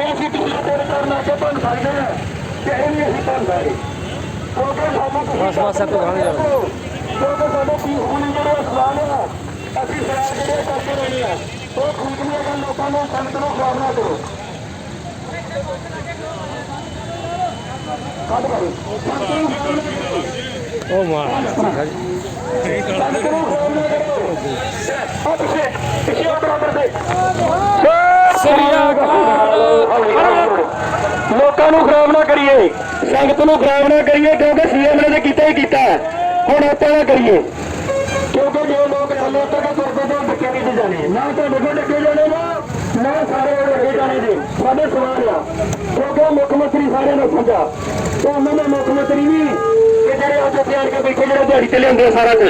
ਜੇ ਅਸੀਂ ਕਿਸੇ ਤੇਰੇ ਕਰਨਾ ਕਿ ਬਣ ਸਕਦੇ ਹਾਂ ਤੇ ਇਹ ਵੀ ਅਸੀਂ ਬਣ ਸਕਦੇ ਕਿਉਂਕਿ ਸਾਨੂੰ ਤੁਸੀਂ ਬਸ ਬਸ ਆਪੇ ਗਾਣੇ ਜਾ ਕਿਉਂਕਿ ਸਾਡੇ ਕੀ ਹੁਣ ਜਿਹੜੇ ਸਵਾਲ ਆ ਅਸੀਂ ਸਵਾਲ ਜਿਹੜੇ ਕਰਦੇ ਰਹਿੰਦੇ ਆ ਉਹ ਠੀਕ ਨਹੀਂ ਹੈਗਾ ਲੋਕਾਂ ਨੂੰ ਸੰਗਤ ਨੂੰ ਖਰਾਬ ਨਾ ਕਰੋ ਕੱਢ ਕਰੋ ਸੰਗਤ ਨੂੰ ਖਰਾਬ ਨਾ ਕਰੋ ਉਹ ਮਾਰ ਸੰਗਤ ਨੂੰ ਖਰਾਬ ਨਾ ਕਰੋ ਆ ਪਿੱਛੇ ਪਿੱਛੇ ਆ ਬਰਾਬਰ ਦੇ ਸ੍ਰੀ ਅਕਾਲ। ਲੋਕਾਂ ਨੂੰ ਖਰਾਬ ਨਾ ਕਰੀਏ। ਸੰਗਤ ਨੂੰ ਖਰਾਬ ਨਾ ਕਰੀਏ, ਕਿਉਂਕਿ ਸੀਐਮ ਨੇ ਤਾਂ ਕੀਤਾ ਹੀ ਕੀਤਾ ਹੁਣ ਆਪਾਂ ਨਾ ਕਰੀਏ। ਕਿਉਂਕਿ ਜੋ ਲੋਕ ਥੱਲੇ ਤੱਕ ਤੁਰਦੇ ਤੋਂ ਡੱਕੇ ਨਹੀਂ ਜਾਣੇ। ਨਾ ਤੁਹਾਡੇ ਕੋਲ ਡੱਕੇ ਜਾਣੇ ਨਾ ਨਾ ਸਾਰੇ ਉਹ ਜਾਣੇ ਜੀ ਸਾਡੇ ਸਵਾਲ ਆ। ਕਿਉਂਕਿ ਮੁੱਖ ਮੰਤਰੀ ਸਾਰਿਆਂ ਨੂੰ ਸਮਝਾ ਤੇ ਉਹਨਾਂ ਦੇ ਮੁੱਖ ਮੰਤਰੀ ਵੀ ਜਿਹੜੇ ਅੱਜ ਇੱਥੇ ਕੇ ਬੈਠੇ, ਜਿਹੜੇ ਦਿਹਾੜੀ ਤੇ ਲਿਆਉਂਦੇ ਆ ਸਾਰਾ ਕੁਝ।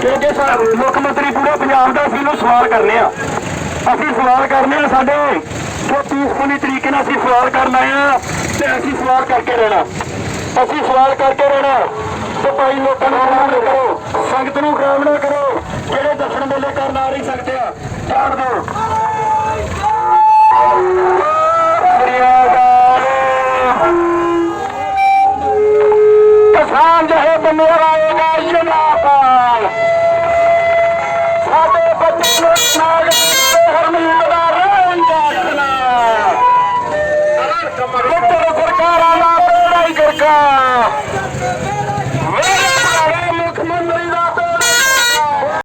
ਕਿਉਂਕਿ ਮੁੱਖ ਮੰਤਰੀ ਪੂਰੇ ਪੰਜਾਬ ਦਾ ਅਸੀਂ ਨੂੰ ਸਵਾਲ ਕਰਨੇ ਆ। ਅਸੀਂ ਸਵਾਲ ਕਰਨੇ ਆ ਸਾਡੇ ਜੋ ਪੀਸਫੁਲੀ ਤਰੀਕੇ ਨਾਲ ਅਸੀਂ ਸਵਾਲ ਕਰਨ ਆਏ ਆ ਤੇ ਅਸੀਂ ਸਵਾਲ ਕਰਕੇ ਰਹਿਣਾ। ਅਸੀਂ ਸਵਾਲ ਕਰਕੇ ਰਹਿਣਾ। ਤੇ ਭਾਈ ਲੋਕਾਂ ਨੂੰ ਖਰਾਬ ਨਾ ਕਰੋ। ਸੰਗਤ ਨੂੰ ਖਰਾਬ ਨਾ ਕਰੋ। ਜਿਹੜੇ ਦਰਸ਼ਨ ਮੇਲੇ ਕਰਨ ਆ ਨਹੀਂ ਸਕਦੇ ਆ ਛੱਡ ਦਿਓ। ਕਿਸਾਨ ਜਹੇ ਬੰਦੇ ਆਏਗਾ ਜਨਾਬ